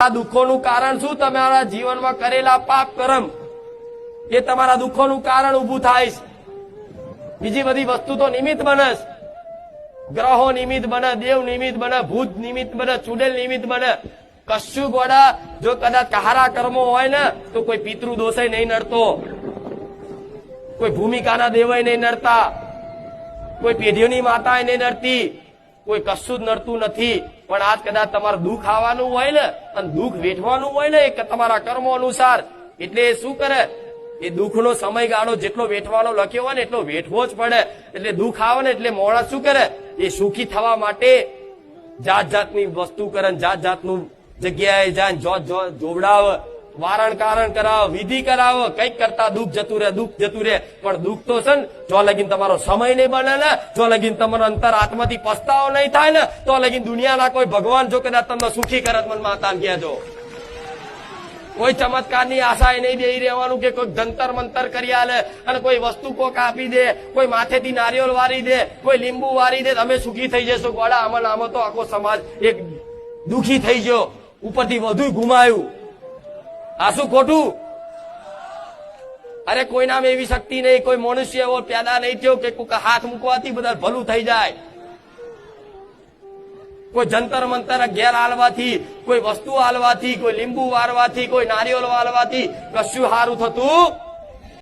આ દુઃખોનું કારણ શું? તમારા જીવનમાં કરેલા પાપ કરમ. એ તમારા દુઃખોનું કારણ ઉભું થાય બીજી બધી વસ્તુ તો નિમિત્ત બને ગ્રહો નિમિત્ત બને, દેવ નિમિત્ત બને, ભૂત નિમિત્ત બને, ચુડેલ નિમિત્ત બને. કશું ગોડા, જો કદાચ કહારા કર્મો હોય ને, તો કોઈ પિતૃ દોષય નહીં નડતો. કોઈ ભૂમિકાના દેવય નહીં નડતા. કોઈ પેઢીઓની માતાએ નહીં નડતી. કોઈ કશું જ નડતું નથી. પણ આજ કદાચ તમારે દુઃખ આવવાનું હોય ને, અને દુઃખ વેઠવાનું હોય ને એ તમારા કર્મો અનુસાર. એટલે એ શું કરે? એ દુઃખનો સમયગાળો જેટલો વેઠવાનો લખ્યો હોય ને, એટલો વેઠવો જ પડે. એટલે દુઃખ આવે ને, એટલે મોણસ શું કરે? એ સુખી થવા માટે જાત જાતની વસ્તુ કરે જાત જાતનું જગ્યાએ જાય ને, જો- જો- જોવડાવે. વારણ કારણ કરાવો, વિધિ કરાવો, કંઈક કરતા દુઃખ જતું રહે, દુઃખ જતું રહે. પણ દુઃખ તો છે ને, જો લગીન તમારો સમય નહીં બને ને, જો લગીન તમારો અંતર આત્માથી પસ્તાવો નહીં થાય ને, તો લગીન દુનિયાના કોઈ ભગવાન જો કદાચ તમને સુખી કરત મન માતા કહેજો કોઈ ચમત્કારની આશા એ નહીં બેહી રહેવાનું કે કોઈ જંતર મંતર કરી આલે અને કોઈ વસ્તુ કોક આપી દે, કોઈ માથેથી નારિયેળ વારી દે, કોઈ લીંબુ વારી દે, તમે સુખી થઈ જશો. ગોળા આમ આમાં તો આખો સમાજ એક દુખી થઈ ગયો. ઉપરથી વધુ ગુમાયું. આ શું ખોટું? અરે કોઈ નામ એવી શક્તિ નહીં, કોઈ મનુષ્ય એવો પેદા નહીં થયો કે કોઈક હાથ મૂકવાથી બધા ભલું થઈ જાય. કોઈ જંતર મંતર ઘેર હાલવાથી, કોઈ વસ્તુ હાલવાથી, કોઈ લીંબુ વારવાથી કોઈ નારિયેળ વાળવાથી કશું સારું થતું